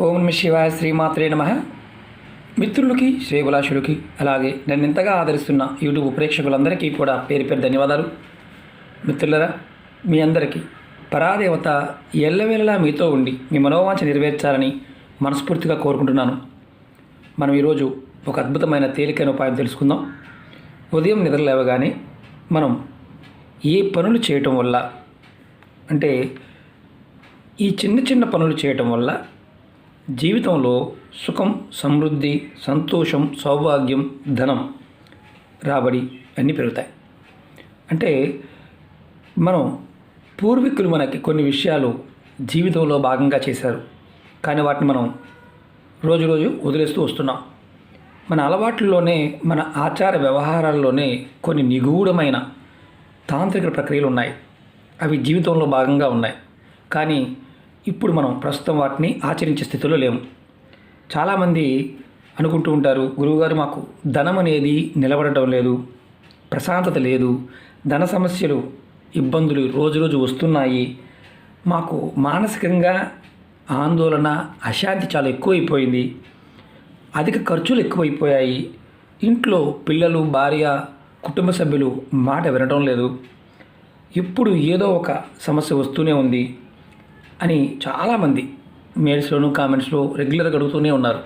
ఓం నమ శివాయ శ్రీమాత్రే నమ. మిత్రులకి శ్రేభిలాషులకి అలాగే నన్ను ఇంతగా ఆదరిస్తున్న యూట్యూబ్ ప్రేక్షకులందరికీ కూడా పేరు పేరు ధన్యవాదాలు. మిత్రులరా మీ అందరికీ పరాదేవత ఎల్లవేళలా మీతో ఉండి మీ మనోవాంఛ నెరవేర్చాలని మనస్ఫూర్తిగా కోరుకుంటున్నాను. మనం ఈరోజు ఒక అద్భుతమైన తేలికైన ఉపాయం తెలుసుకుందాం. ఉదయం నిద్రలేవగానే మనం ఏ పనులు చేయటం వల్ల అంటే ఈ చిన్న చిన్న పనులు చేయటం వల్ల జీవితంలో సుఖం సమృద్ధి సంతోషం సౌభాగ్యం ధనం రాబడి అన్నీ పెరుగుతాయి. అంటే మనం పూర్వీకులు మనకి కొన్ని విషయాలు జీవితంలో భాగంగా చేశారు. కానీ వాటిని మనం రోజు రోజు వదిలేస్తూ వస్తున్నాం. మన అలవాట్లలోనే మన ఆచార వ్యవహారాల్లోనే కొన్ని నిగూఢమైన తాంత్రిక ప్రక్రియలు ఉన్నాయి. అవి జీవితంలో భాగంగా ఉన్నాయి. కానీ ఇప్పుడు మనం ప్రస్తుతం వాటిని ఆచరించే స్థితిలో లేము. చాలామంది అనుకుంటూ ఉంటారు గురువుగారు మాకు ధనం అనేది నిలబడటం లేదు ప్రశాంతత లేదు ధన సమస్యలు ఇబ్బందులు రోజు రోజు వస్తున్నాయి మాకు మానసికంగా ఆందోళన అశాంతి చాలా ఎక్కువైపోయింది అధిక ఖర్చులు ఎక్కువైపోయాయి ఇంట్లో పిల్లలు భార్య కుటుంబ సభ్యులు మాట వినడం లేదు ఎప్పుడు ఏదో ఒక సమస్య వస్తూనే ఉంది అని చాలామంది మెయిల్స్లోను కామెంట్స్లో రెగ్యులర్గా అడుగుతూనే ఉన్నారు.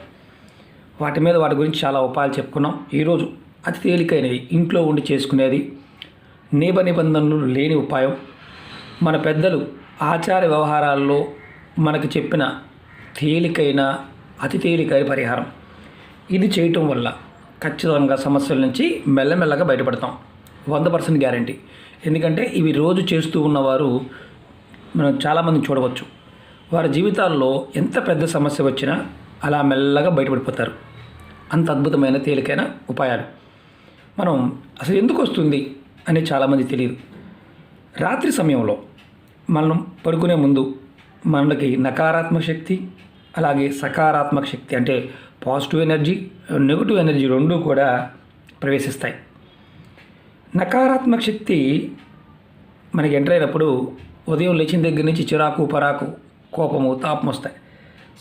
వాటి మీద వాటి గురించి చాలా ఉపాయాలు చెప్పుకున్నాం. ఈరోజు అతి తేలికైనది ఇంట్లో ఉండి చేసుకునేది నియమ నిబంధనలు లేని ఉపాయం. మన పెద్దలు ఆచార వ్యవహారాల్లో మనకు చెప్పిన తేలికైన అతి తేలికైన పరిహారం. ఇది చేయటం వల్ల ఖచ్చితంగా సమస్యల నుంచి మెల్లమెల్లగా బయటపడతాం. వంద పర్సెంట్ గ్యారంటీ. ఎందుకంటే ఇవి రోజు చేస్తూ ఉన్నవారు మనం చాలామంది చూడవచ్చు. వారి జీవితాల్లో ఎంత పెద్ద సమస్య వచ్చినా అలా మెల్లగా బయటపడిపోతారు. అంత అద్భుతమైన తేలికైన ఉపాయాలు. మనం అసలు ఎందుకు వస్తుంది అని చాలామంది తెలియదు రాత్రి సమయంలో మనం పడుకునే ముందు మనకి నకారాత్మక శక్తి అలాగే సకారాత్మక శక్తి అంటే పాజిటివ్ ఎనర్జీ నెగిటివ్ ఎనర్జీ రెండూ కూడా ప్రవేశిస్తాయి. నకారాత్మక శక్తి మనకి ఎంటర్ అయినప్పుడు ఉదయం లేచిన దగ్గర నుంచి చిరాకు పరాకు కోపము తాపం వస్తాయి.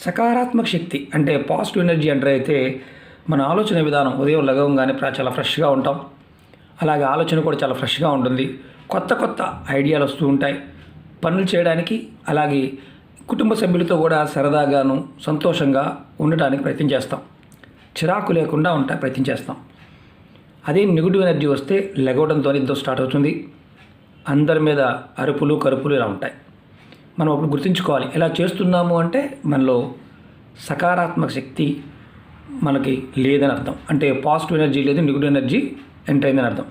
సకారాత్మక శక్తి అంటే పాజిటివ్ ఎనర్జీ అంటే అయితే మన ఆలోచన విధానం ఉదయం లగవంగానే చాలా ఫ్రెష్గా ఉంటాం. అలాగే ఆలోచన కూడా చాలా ఫ్రెష్గా ఉంటుంది. కొత్త కొత్త ఐడియాలు వస్తూ ఉంటాయి. పనులు చేయడానికి అలాగే కుటుంబ సభ్యులతో కూడా సరదాగాను సంతోషంగా ఉండటానికి ప్రయత్నం చేస్తాం. చిరాకు లేకుండా ఉంటా ప్రయత్నం చేస్తాం. అదే నెగిటివ్ ఎనర్జీ వస్తే లెగవడంతో నిద్ర స్టార్ట్ అవుతుంది. అందరి మీద అరుపులు కరుపులు ఇలా ఉంటాయి. మనం అప్పుడు గుర్తుంచుకోవాలి. ఇలా చేస్తున్నాము అంటే మనలో సకారాత్మక శక్తి మనకి లేదని అర్థం. అంటే పాజిటివ్ ఎనర్జీ లేదు నెగిటివ్ ఎనర్జీ ఎంటర్ అయిందని అర్థం.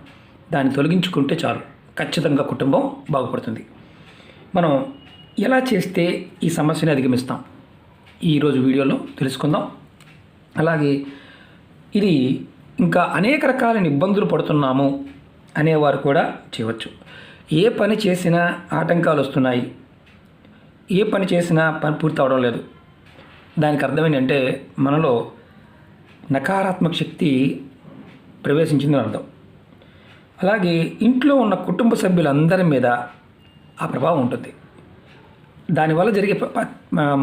దాన్ని తొలగించుకుంటే చాలు. ఖచ్చితంగా కుటుంబం బాగుపడుతుంది. మనం ఎలా చేస్తే ఈ సమస్యని అధిగమిస్తాం? ఈరోజు వీడియోలో తెలుసుకుందాం. అలాగే ఇది ఇంకా అనేక రకాలైన ఇబ్బందులు పడుతున్నాము అనేవారు కూడా చేయవచ్చు. ఏ పని చేసినా ఆటంకాలు వస్తున్నాయి ఏ పని చేసినా పని పూర్తి అవడం లేదు. దానికి అర్థం ఏంటంటే మనలో నకారాత్మక శక్తి ప్రవేశించిందని అర్థం. అలాగే ఇంట్లో ఉన్న కుటుంబ సభ్యులందరి మీద ఆ ప్రభావం ఉంటుంది. దానివల్ల జరిగే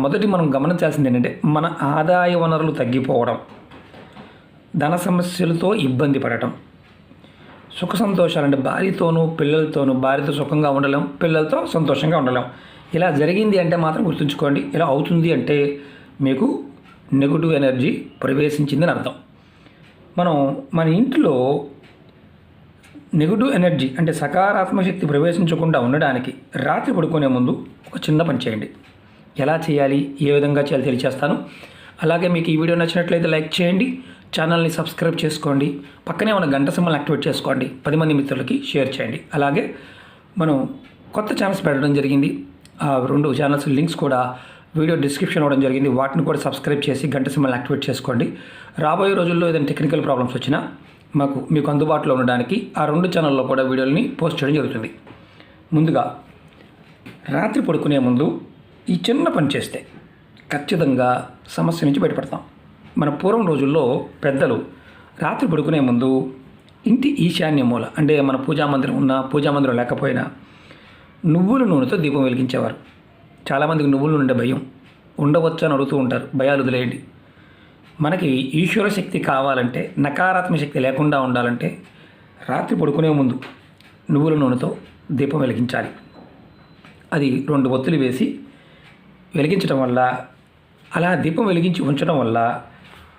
మొదటి మనం గమనించాల్సింది ఏంటంటే మన ఆదాయ వనరులు తగ్గిపోవడం ధన సమస్యలతో ఇబ్బంది పడటం. సుఖ సంతోషాలు అంటే భార్యతోనూ పిల్లలతోనూ భార్యతో సుఖంగా ఉండలేం పిల్లలతో సంతోషంగా ఉండలేం. ఇలా జరిగింది అంటే మాత్రం గుర్తుంచుకోండి. ఇలా అవుతుంది అంటే మీకు నెగిటివ్ ఎనర్జీ ప్రవేశించిందని అర్థం. మనం మన ఇంట్లో నెగిటివ్ ఎనర్జీ అంటే సకారాత్మక శక్తి ప్రవేశించకుండా ఉండడానికి రాత్రి పడుకునే ముందు ఒక చిన్న పని చేయండి. ఎలా చేయాలి? ఏ విధంగా చేయాలి తెలియచేస్తాను. అలాగే మీకు ఈ వీడియో నచ్చినట్లయితే లైక్ చేయండి. ఛానల్ని సబ్స్క్రైబ్ చేసుకోండి. పక్కనే ఉన్న గంట సింబల్ని యాక్టివేట్ చేసుకోండి. పది మంది మిత్రులకి షేర్ చేయండి. అలాగే మనం కొత్త ఛానల్స్ పెట్టడం జరిగింది. ఆ రెండు ఛానల్స్ లింక్స్ కూడా వీడియో డిస్క్రిప్షన్ అవ్వడం జరిగింది. వాటిని కూడా సబ్స్క్రైబ్ చేసి గంట సింబల్ని యాక్టివేట్ చేసుకోండి. రాబోయే రోజుల్లో ఏదైనా టెక్నికల్ ప్రాబ్లమ్స్ వచ్చినా మాకు మీకు అందుబాటులో ఉండడానికి ఆ రెండు ఛానల్లో కూడా వీడియోలని పోస్ట్ చేయడం జరుగుతుంది. ముందుగా రాత్రి పడుకునే ముందు ఈ చిన్న పని చేస్తే ఖచ్చితంగా సమస్య నుంచి బయటపడతాం. మన పూర్వం రోజుల్లో పెద్దలు రాత్రి పడుకునే ముందు ఇంటి ఈశాన్య మూల అంటే మన పూజా మందిరం ఉన్నా పూజా మందిరం లేకపోయినా నువ్వుల నూనెతో దీపం వెలిగించేవారు. చాలామందికి నువ్వుల నూనె భయం. ఉండవచ్చు అని అడుగుతూ ఉంటారు. భయాలు వదిలేయండి. మనకి ఈశ్వర శక్తి కావాలంటే నకారాత్మక శక్తి లేకుండా ఉండాలంటే రాత్రి పడుకునే ముందు నువ్వుల నూనెతో దీపం వెలిగించాలి. అది రెండు ఒత్తులు వేసి వెలిగించడం వల్ల అలా దీపం వెలిగించి ఉంచడం వల్ల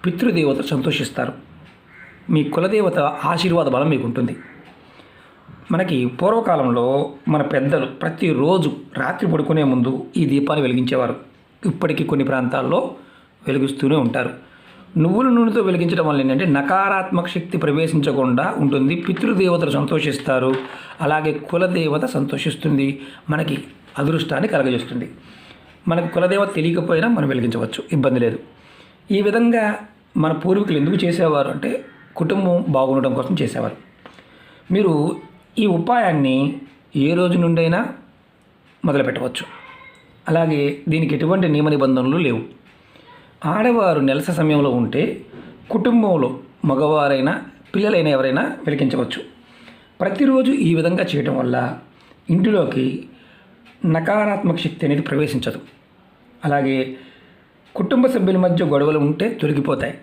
పితృదేవత సంతోషిస్తారు. మీ కులదేవత ఆశీర్వాద బలం మీకు ఉంటుంది మనకి పూర్వకాలంలో మన పెద్దలు ప్రతిరోజు రాత్రి పడుకునే ముందు ఈ దీపాన్ని వెలిగించేవారు. ఇప్పటికీ కొన్ని ప్రాంతాల్లో వెలిగిస్తూనే ఉంటారు. నువ్వుల నూనెతో వెలిగించడం వల్ల ఏంటంటే నకారాత్మక శక్తి ప్రవేశించకుండా ఉంటుంది. పితృదేవతలు సంతోషిస్తారు. అలాగే కులదేవత సంతోషిస్తుంది. మనకి అదృష్టాన్ని కలగజేస్తుంది. మనకు కులదేవత తెలియకపోయినా మనం వెలిగించవచ్చు. ఇబ్బంది లేదు. ఈ విధంగా మన పూర్వీకులు ఎందుకు చేసేవారు అంటే కుటుంబం బాగుండడం కోసం చేసేవారు. మీరు ఈ ఉపాయాన్ని ఏ రోజు నుండైనా మొదలు పెట్టవచ్చు అలాగే దీనికి ఎటువంటి నియమ నిబంధనలు లేవు. ఆడవారు నెలస సమయంలో ఉంటే కుటుంబంలో మగవారైనా పిల్లలైనా ఎవరైనా వెలిగించవచ్చు ప్రతిరోజు ఈ విధంగా చేయటం వల్ల ఇంటిలోకి నకారాత్మక శక్తి అనేది ప్రవేశించదు. అలాగే కుటుంబ సభ్యుల మధ్య గొడవలు ఉంటే తొలగిపోతాయి.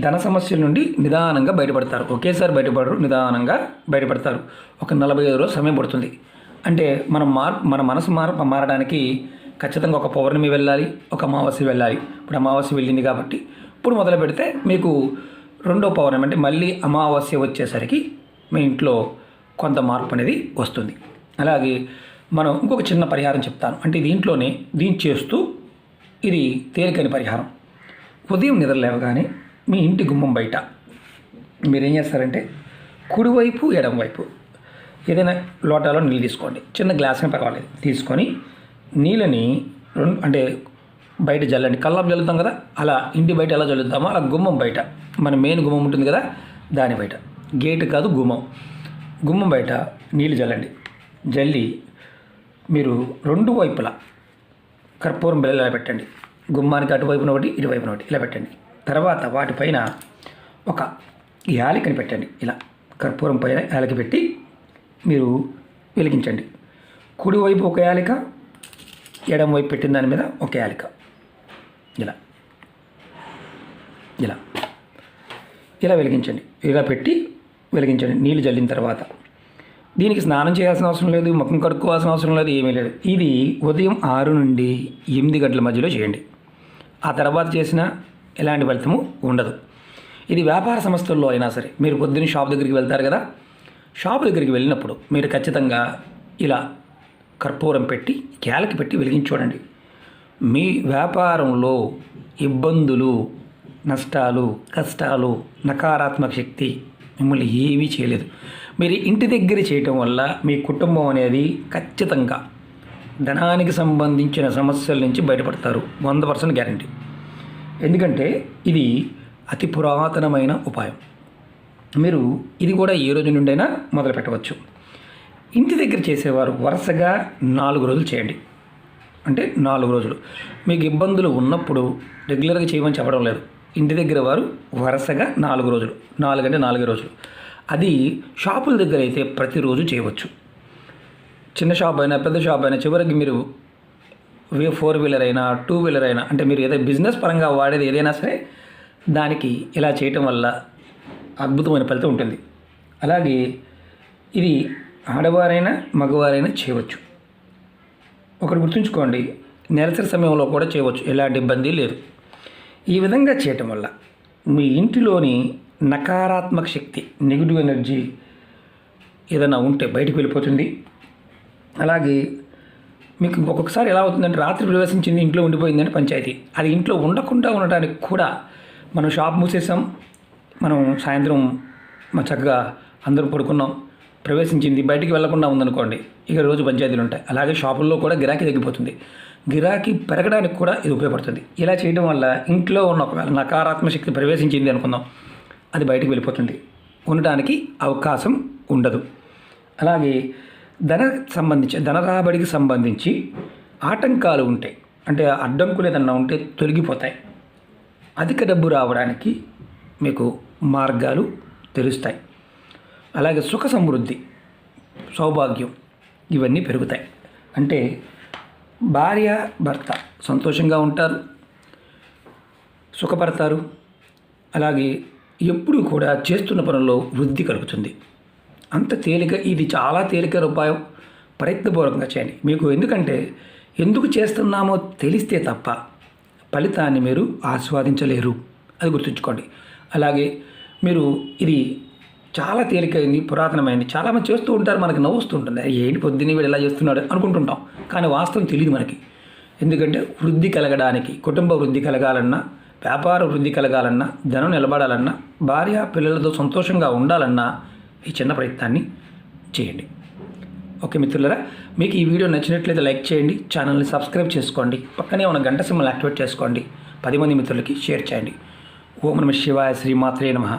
ధన సమస్యల నుండి నిదానంగా బయటపడతారు. ఒకేసారి బయటపడరు నిదానంగా బయటపడతారు. ఒక నలభై ఐదు రోజులు సమయం పడుతుంది. అంటే మనం మార్ మన మనసు మార్ మారడానికి ఖచ్చితంగా ఒక పౌర్ణమి వెళ్ళాలి ఒక అమావాస్య వెళ్ళాలి. ఇప్పుడు అమావాస్య వెళ్ళింది కాబట్టి ఇప్పుడు మొదలు పెడితే మీకు రెండో పౌర్ణమి అంటే మళ్ళీ అమావాస్య వచ్చేసరికి మీ ఇంట్లో కొంత మార్పు అనేది వస్తుంది. అలాగే మనం ఇంకొక చిన్న పరిహారం చెప్తాను. అంటే దీంట్లోనే దీన్ని చేస్తూ ఇది తేలికైన పరిహారం. ఉదయం నిద్ర లేవగానే మీ ఇంటి గుమ్మం బయట. మీరేం చేస్తారంటే కుడివైపు ఎడమవైపు ఏదైనా లోటాలో నీళ్ళు తీసుకోండి. చిన్న గ్లాస్ అయినా పర్వాలేదు. తీసుకొని నీళ్ళని రెండు అంటే బయట జల్లండి. కల్లాపు జల్లుతాం కదా అలా ఇంటి బయట ఎలా జల్లుతామో అలా గుమ్మం బయట. మన మెయిన్ గుమ్మం ఉంటుంది కదా దాని బయట. గేట్ కాదు గుమ్మం. గుమ్మం బయట నీళ్ళు జల్లండి. జల్లి మీరు రెండు వైపులా కర్పూరం బిళ్ళలు ఇలా పెట్టండి. గుమ్మానికి అటువైపున ఒకటి ఇటువైపున ఒకటి ఇలా పెట్టండి. తర్వాత వాటిపైన ఒక యాలికని పెట్టండి. ఇలా కర్పూరం పైన యాలకి పెట్టి మీరు వెలిగించండి. కుడివైపు ఒక యాలిక ఎడం వైపు పెట్టిన దాని మీద ఒక యాలిక. ఇలా. ఇలా. ఇలా వెలిగించండి. ఇలా పెట్టి వెలిగించండి. నీళ్ళు జల్లిన తర్వాత దీనికి స్నానం చేయాల్సిన అవసరం లేదు ముఖం కడుక్కోవాల్సిన అవసరం లేదు ఏమీ లేదు. ఇది ఉదయం ఆరు నుండి ఎనిమిది గంటల మధ్యలో చేయండి. ఆ తర్వాత చేసిన ఎలాంటి ఫలితము ఉండదు. ఇది వ్యాపార సంస్థల్లో అయినా సరే మీరు పొద్దున్న షాప్ దగ్గరికి వెళ్తారు కదా షాప్ దగ్గరికి వెళ్ళినప్పుడు మీరు ఖచ్చితంగా ఇలా కర్పూరం పెట్టి కేలకి పెట్టి వెలిగించి చూడండి. మీ వ్యాపారంలో ఇబ్బందులు నష్టాలు కష్టాలు నకారాత్మక శక్తి మిమ్మల్ని ఏమీ చేయలేదు. మీరు ఇంటి దగ్గర చేయటం వల్ల మీ కుటుంబం అనేది ఖచ్చితంగా ధనానికి సంబంధించిన సమస్యల నుంచి బయటపడతారు. వంద పర్సెంట్ గ్యారంటీ. ఎందుకంటే ఇది అతి పురాతనమైన ఉపాయం. మీరు ఇది కూడా ఏ రోజు నుండైనా మొదలు పెట్టవచ్చు. ఇంటి దగ్గర చేసేవారు వరుసగా నాలుగు రోజులు చేయండి. అంటే నాలుగు రోజులు. మీకు ఇబ్బందులు ఉన్నప్పుడు రెగ్యులర్గా చేయమని చెప్పడం లేదు. ఇంటి దగ్గర వారు వరుసగా నాలుగు రోజులు. నాలుగు అంటే నాలుగు రోజులు. అది షాపుల దగ్గర అయితే ప్రతిరోజు చేయవచ్చు. చిన్న షాప్ అయినా పెద్ద షాప్ అయినా చివరికి మీరు వే ఫోర్ వీలర్ అయినా టూ వీలర్ అయినా అంటే మీరు ఏదైనా బిజినెస్ పరంగా వాడేది ఏదైనా సరే దానికి ఇలా చేయటం వల్ల అద్భుతమైన ఫలితం ఉంటుంది. అలాగే ఇది ఆడవారైనా మగవారైనా చేయవచ్చు. ఒకటి గుర్తుంచుకోండి నెలసరి సమయంలో కూడా చేయవచ్చు. ఎలాంటి ఇబ్బంది లేదు. ఈ విధంగా చేయటం వల్ల మీ ఇంటిలోని నకారాత్మక శక్తి నెగిటివ్ ఎనర్జీ ఏదైనా ఉంటే బయటకు వెళ్ళిపోతుంది. అలాగే మీకు ఒక్కొక్కసారి ఎలా అవుతుందంటే రాత్రి ప్రవేశించింది ఇంట్లో ఉండిపోయిందని పంచాయతీ. అది ఇంట్లో ఉండకుండా ఉండటానికి కూడా మనం షాప్ మూసేసాం. మనం సాయంత్రం మా చక్కగా అందరం పడుకున్నాం. ప్రవేశించింది బయటికి వెళ్ళకుండా ఉందనుకోండి ఇక రోజు పంచాయతీలు ఉంటాయి. అలాగే షాపుల్లో కూడా గిరాకీ తగ్గిపోతుంది. గిరాకీ పెరగడానికి కూడా ఇది ఉపయోగపడుతుంది. ఇలా చేయడం వల్ల ఇంట్లో ఉన్న నకారాత్మక శక్తి ప్రవేశించింది అనుకుందాం. అది బయటకు వెళ్ళిపోతుంది. ఉండటానికి అవకాశం ఉండదు. అలాగే ధన సంబంధించి ధన రాబడికి సంబంధించి ఆటంకాలు ఉంటాయి అంటే అడ్డంకులు ఏదన్నా ఉంటే తొలగిపోతాయి. అధిక డబ్బు రావడానికి మీకు మార్గాలు తెలుస్తాయి. అలాగే సుఖ సమృద్ధి సౌభాగ్యం ఇవన్నీ పెరుగుతాయి. అంటే భార్య భర్త సంతోషంగా ఉంటారు సుఖపడతారు. అలాగే ఎప్పుడూ కూడా చేస్తున్న పనుల్లో వృద్ధి కలుగుతుంది. అంత తేలిక ఇది చాలా తేలికైన ఉపాయం. ప్రయత్నపూర్వకంగా చేయండి. మీకు ఎందుకంటే ఎందుకు చేస్తున్నామో తెలిస్తే తప్ప ఫలితాన్ని మీరు ఆస్వాదించలేరు. అది గుర్తుంచుకోండి. అలాగే మీరు ఇది చాలా తేలికైంది పురాతనమైంది చాలామంది చేస్తూ ఉంటారు మనకి నవ్వుస్తుంటుంది ఏంటి పొద్దున్నే వీడు ఇలా చేస్తున్నాడు అనుకుంటుంటాం. కానీ వాస్తవం తెలియదు మనకి. ఎందుకంటే వృద్ధి కలగడానికి కుటుంబ వృద్ధి కలగాలన్నా వ్యాపార వృద్ధి కలగాలన్నా ధనం నిలబడాలన్నా భార్య పిల్లలతో సంతోషంగా ఉండాలన్నా ఈ చిన్న ప్రయత్నాన్ని చేయండి. ఓకే మిత్రులరా మీకు ఈ వీడియో నచ్చినట్లయితే లైక్ చేయండి ఛానల్ని సబ్స్క్రైబ్ చేసుకోండి పక్కనే ఉన్న గంట సింబల్ యాక్టివేట్ చేసుకోండి పది మంది మిత్రులకి షేర్ చేయండి. ఓం నమ శివాయ శ్రీమాత్రే నమః.